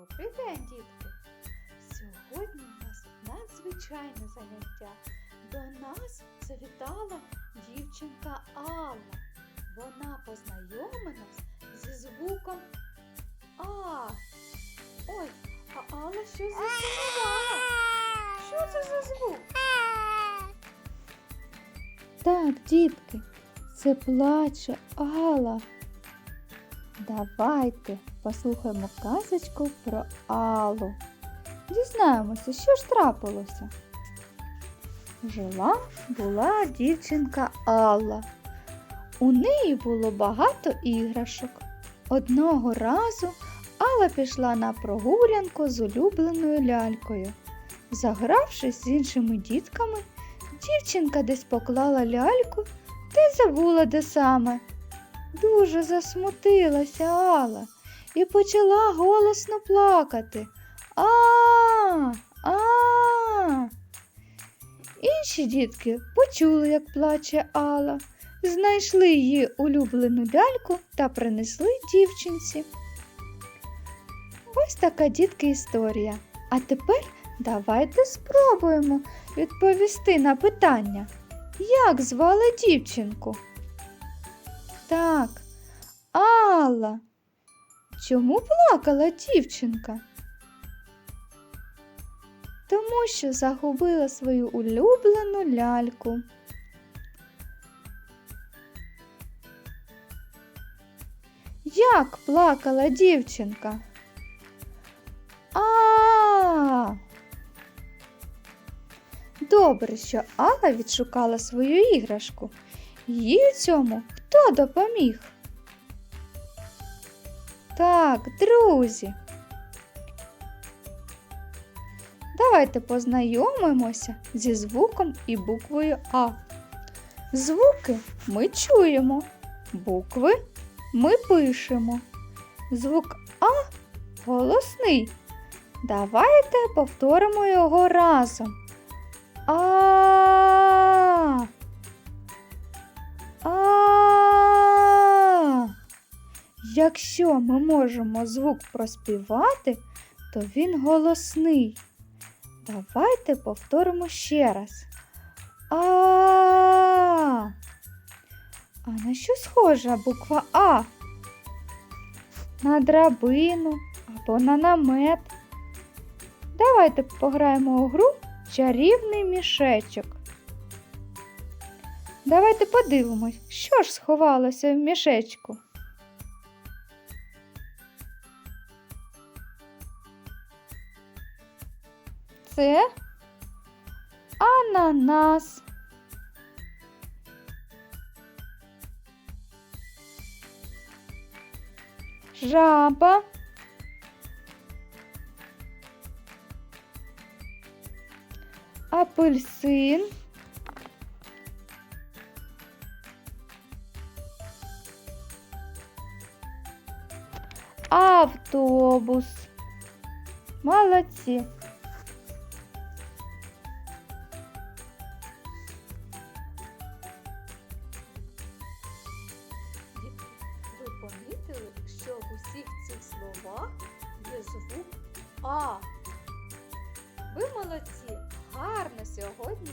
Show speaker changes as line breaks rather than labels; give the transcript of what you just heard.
Добрий день, дітки! Сьогодні у нас надзвичайне заняття. До нас завітала дівчинка Алла. Вона познайомила нас зі звуком А. Ой, а Алла щось засумувала. Що це за звук? Так, дітки, це плаче Алла. Давайте послухаємо казочку про Аллу. Дізнаємося, що ж трапилося. Жила була дівчинка Алла. У неї було багато іграшок. Одного разу Алла пішла на прогулянку з улюбленою лялькою. Загравшись з іншими дітками, дівчинка десь поклала ляльку та й забула де саме. Дуже засмутилася Алла і почала голосно плакати. А, а. Інші дітки почули, як плаче Алла, знайшли її улюблену ляльку та принесли дівчинці. Ось така дітки історія. А тепер давайте спробуємо відповісти на питання, як звали дівчинку? Так, Алла. Чому плакала дівчинка? Тому що загубила свою улюблену ляльку. Як плакала дівчинка? А. Добре, що Алла відшукала свою іграшку. Їй цьому хто допоміг? Так, друзі. Давайте познайомимося зі звуком і буквою А. Звуки ми чуємо, букви ми пишемо. Звук А голосний. Давайте повторимо його разом. А. Якщо ми можемо звук проспівати, то він голосний. Давайте повторимо ще раз. А. А на що схожа буква А? На драбину або на намет. Давайте пограємо у гру чарівний мішечок. Давайте подивимось, що ж сховалося в мішечку. Це ананас. Жаба. Апельсин. Автобус. Молодці. Цих словах є звук А. Ви молодці, гарно сьогодні